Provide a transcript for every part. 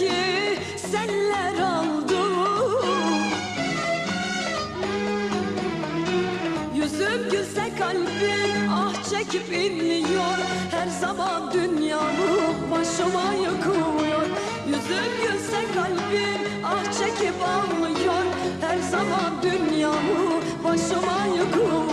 Gözümdeki seller aldı Yüzüm gülse kalbim ah çekip inliyor. Her zaman dünyamı başıma yıkıyor. Yüzüm gülse kalbim ah çekip ağlıyor. Her zaman dünyamı başıma yıkıyor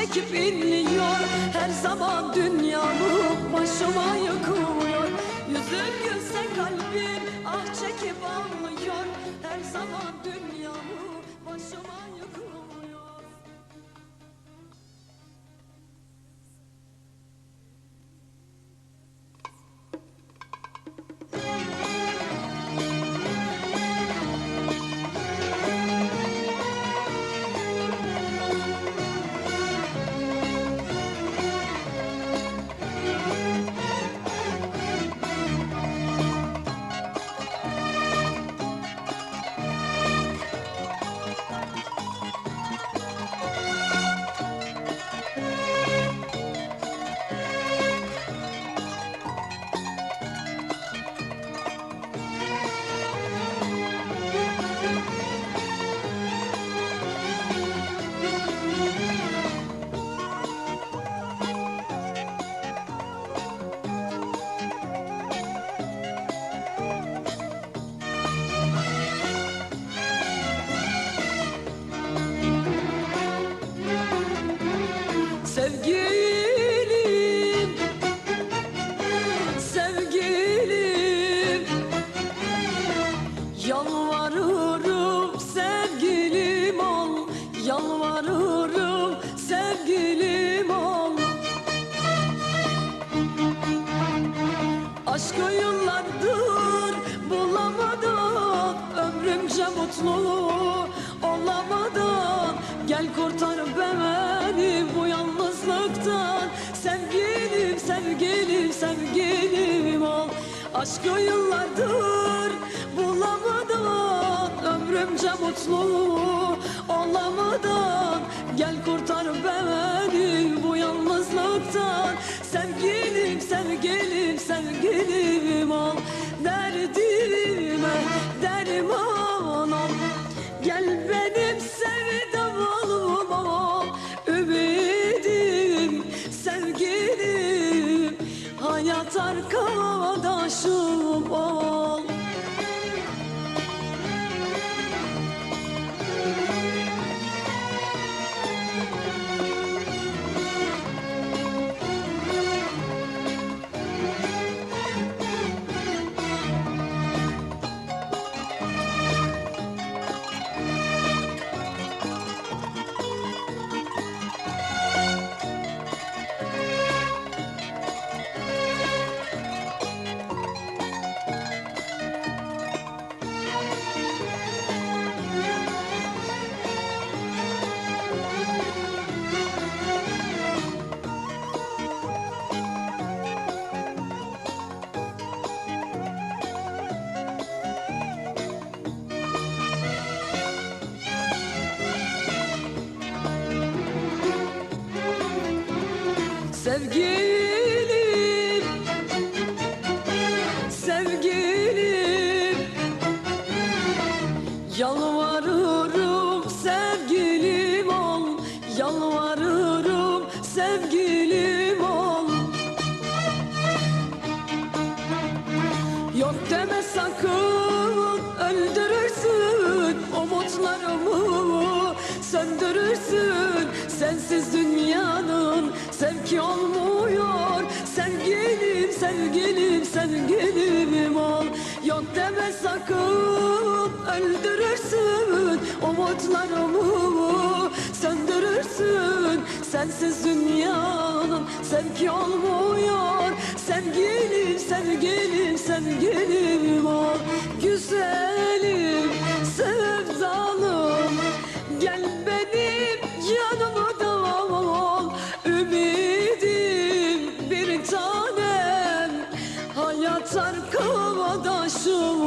çekip inliyor Her zaman dünyamı başıma yıkıyor. Yüzüm gülse kalbim ah çekip ağlıyor Her zaman dünyamı başıma yıkıyor yalnızlıktan Sevgilim, sevgilim, sevgilim ol. Aşkı yıllardır bulamadım Ömrümce mutlu olamadım Gel kurtar beni bu yalnızlıktan. Sevgilim, sevgilim, sevgilim ol. Derdime derman ol. Gel benim arkadaşım ol Sevgilim Sevgilim Yalvarırım sevgilim ol Yalvarırım sevgilim ol. Yok deme sakın öldürürsün Umutlarımı söndürürsün Sensiz dünya pek olmuyor. Sevgilim sevgilim sevgilimim ol. Yok deme sakın öldürürsün Umutlarımı. Söndürürsün Sensiz dünyanın sevgi olmuyor. Sevgilim sevgilim sevgilimim ol. Güzelim sevgilim. soon.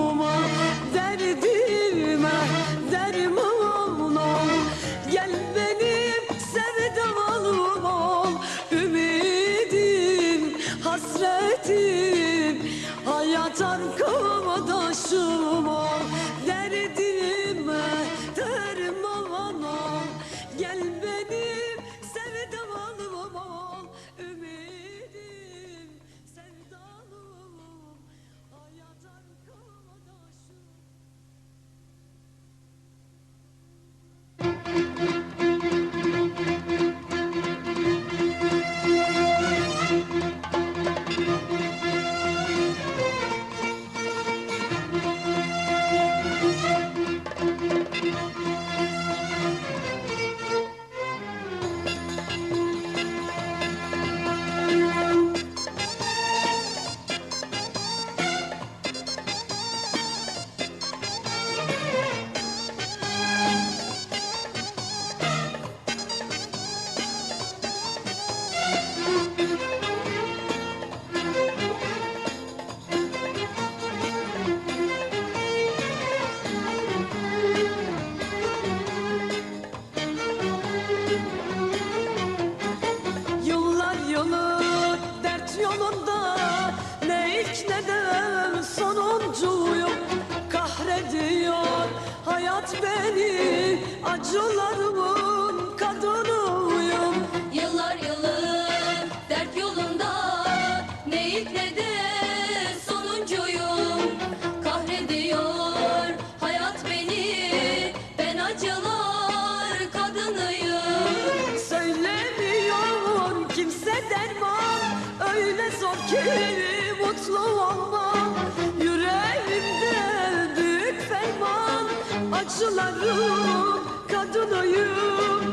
Yüreğimde büyük ferman. Acılarım kadınoyum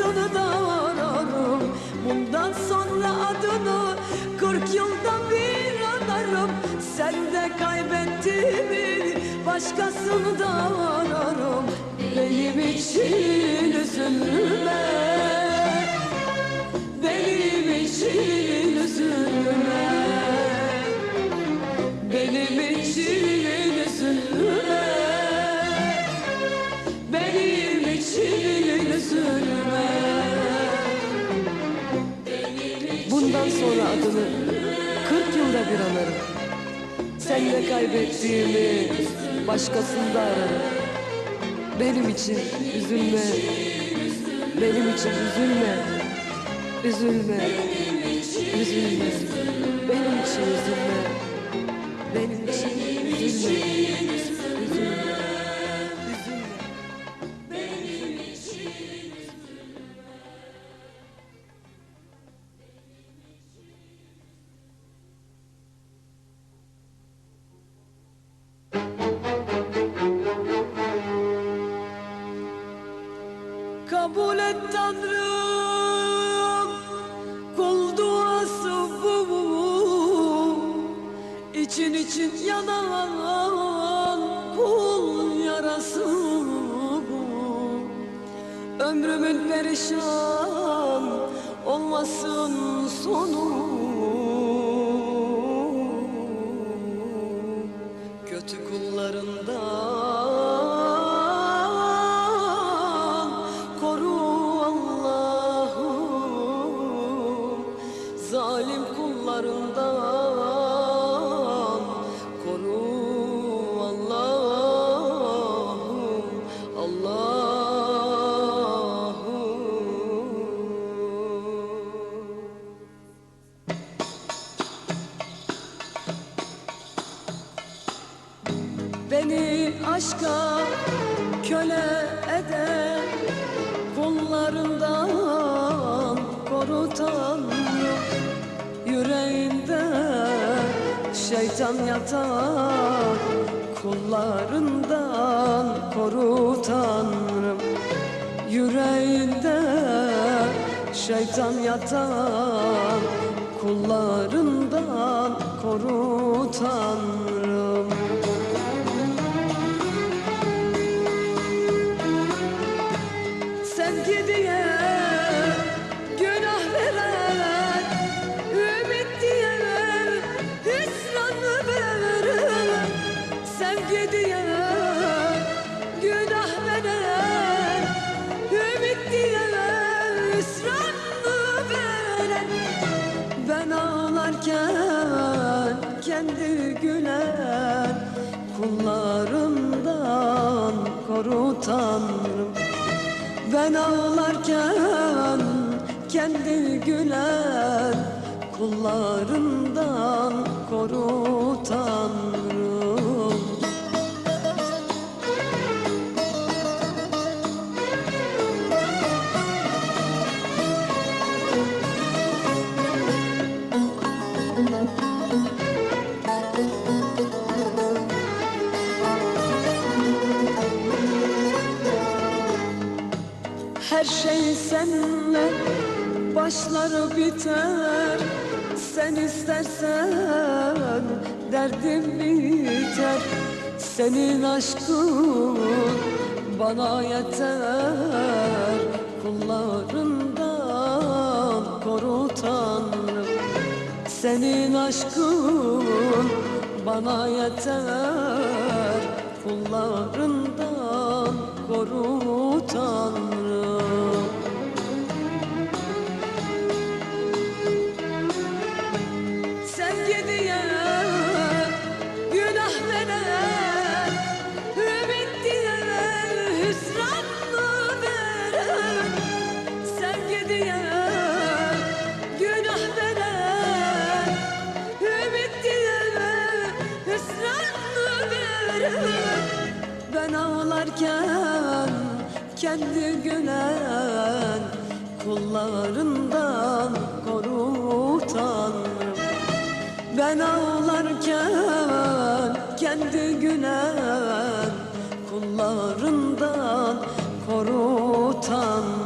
başkasını da ararım Bundan sonra adını kırk yılda bir anarım. Sen de kaybettiğimi başkasını da ararım. Benim için üzülme. Benim için Senle kaybettiğimi başkasında ararım. Benim için üzülme. Benim için üzülme. Üzülme. Üzülme. Benim için üzülme. Perişan olmasın sonu. Kötü kullarından koru Allah'ım. Zalim kullarından aşka köle eden Kullarından koru Tanrım Yüreğinde şeytan yatar Kullarından koru Yüreğinde şeytan yatar Kullarından koru Tanrım ağlarken kendi gülen Kullarından koru Tanrım. Ben ağlarken kendi gülen kullarından koru Tanrım şey seninle başlar biter. Sen istersen derdim biter. Senin aşkın bana yeter. Kullarından koru Tanrım. Senin aşkın bana yeter. Kullarından koru Tanrım Ben ağlarken kendi gülen Kullarından koru Tanrım ben ağlarken kendi gülen kullarından koru Tanrım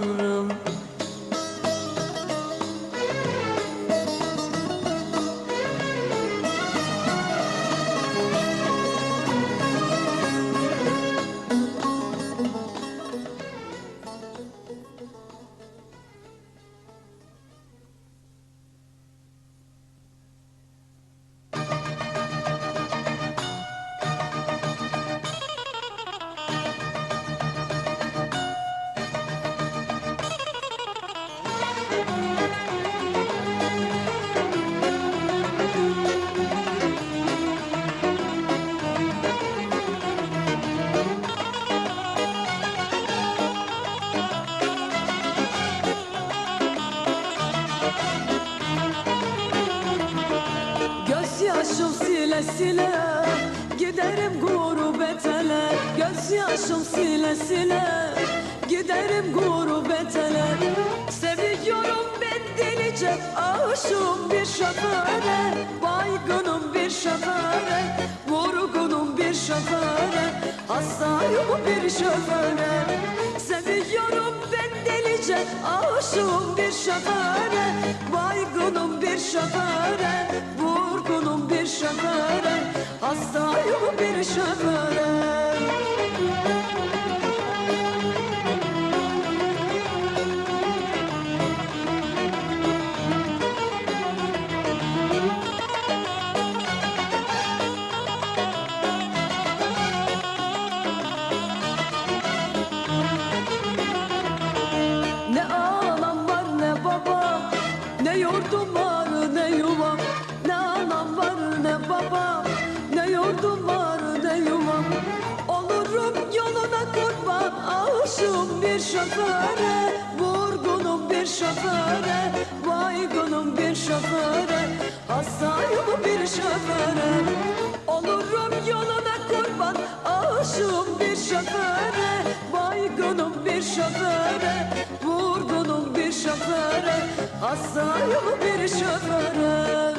Aşığım bir şoföre Baygınım bir şoföre Vurgunum bir şoföre Hastayım bir şoföre. Seviyorum ben delice Aşığım bir şoföre Baygınım bir şoföre Vurgunum bir şoföre Hastayım bir şoföre şoföre Hastayım bir şoföre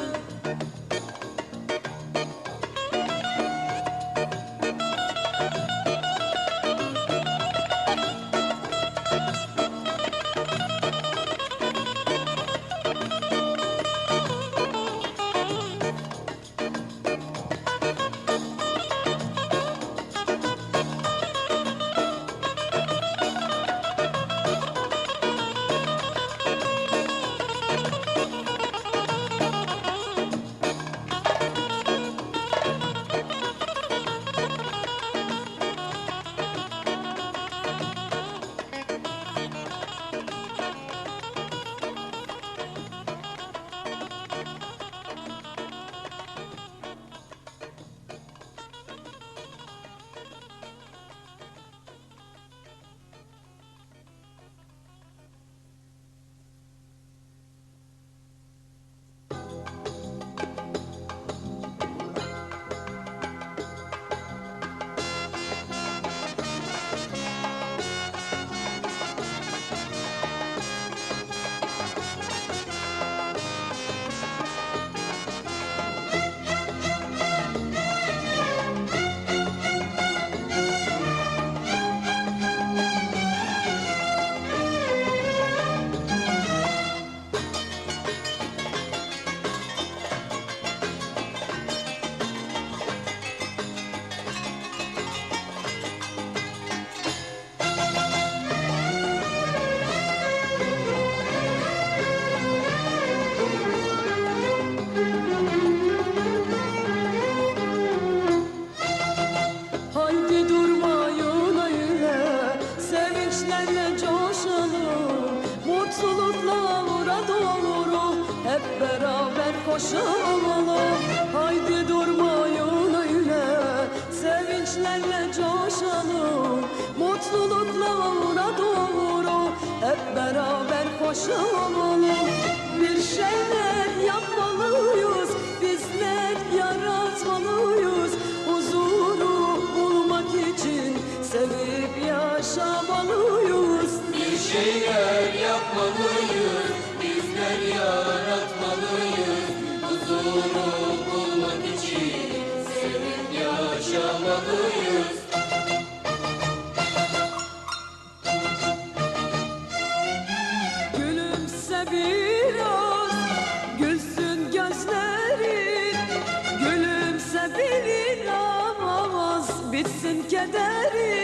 yaşamalıyız Gülümse biraz Gülsün gözlerin Gülümse bir inanamaz Bitsin kederin